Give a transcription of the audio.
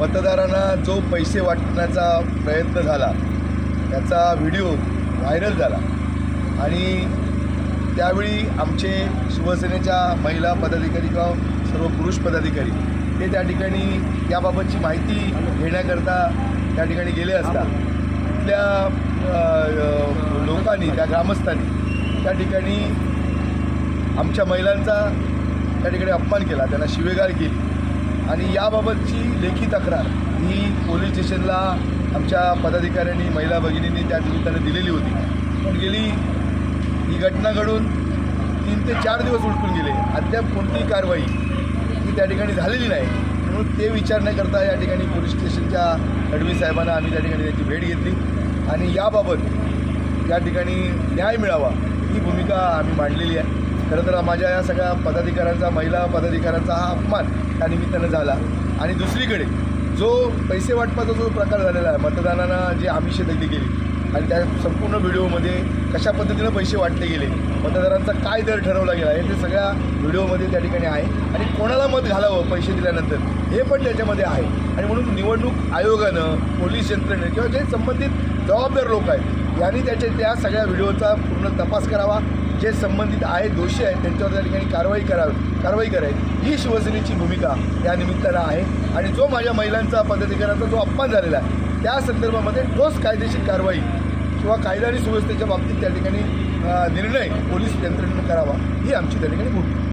मतदारांना जो पैसे वाटण्याचा प्रयत्न झाला त्याचा व्हिडिओ व्हायरल झाला. आणि त्यावेळी आमचे शिवसेनेच्या महिला पदाधिकारी किंवा सर्व पुरुष पदाधिकारी ते त्या ठिकाणी याबाबतची माहिती घेण्याकरता त्या ठिकाणी गेले असता तिथल्या लोकांनी त्या ग्रामस्थांनी त्या ठिकाणी आमच्या महिलांचा त्या ठिकाणी अपमान केला त्यांना शिवेगाळ केली. आणि याबाबतची लेखी तक्रार ही पोलीस स्टेशनला आमच्या पदाधिकाऱ्यांनी महिला भगिनींनी त्या निमित्ताने दिलेली होती. पण गेली ही घटना घडून तीन ते चार दिवस उलटून गेले. अद्याप कोणतीही कारवाई ही त्या ठिकाणी झालेली नाही. म्हणून ते विचारण्याकरता या ठिकाणी पोलीस स्टेशनच्या तडवी साहेबांना आम्ही त्या ठिकाणी त्याची भेट घेतली. आणि याबाबत या ठिकाणी न्याय मिळावा ही भूमिका आम्ही मांडलेली आहे. खरं तर माझ्या या सगळ्या पदाधिकाऱ्यांचा महिला पदाधिकाऱ्यांचा हा अपमान त्या निमित्तानं झाला. आणि दुसरीकडे जो पैसे वाटपाचा जो प्रकार झालेला आहे मतदानानं जी आमिषे दिली गेली आणि त्या संपूर्ण व्हिडिओमध्ये कशा पद्धतीनं पैसे वाटले गेले मतदारांचा काय दर ठरवला गेला हे ते सगळ्या व्हिडिओमध्ये त्या ठिकाणी आहे. आणि कोणाला मत घालावं पैसे दिल्यानंतर हे पण त्याच्यामध्ये आहे. आणि म्हणून निवडणूक आयोगानं पोलीस यंत्रणेनं किंवा जे संबंधित जबाबदार लोक आहेत यांनी त्याच्या त्या सगळ्या व्हिडिओचा पूर्ण तपास करावा. जे संबंधित आहेत दोषी आहेत त्यांच्यावर त्या ठिकाणी कारवाई करावी कारवाई करावी. ही शिवसेनेची भूमिका या निमित्तानं आहे. आणि जो माझ्या महिलांचा पदाधिकाऱ्यांचा जो अपमान झालेला आहे त्या संदर्भामध्ये ठोस कायदेशीर कारवाई किंवा कायदा आणि सुव्यवस्थेच्या बाबतीत त्या ठिकाणी निर्णय पोलीस यंत्रणेनं करावा ही आमची त्या ठिकाणी भूमिका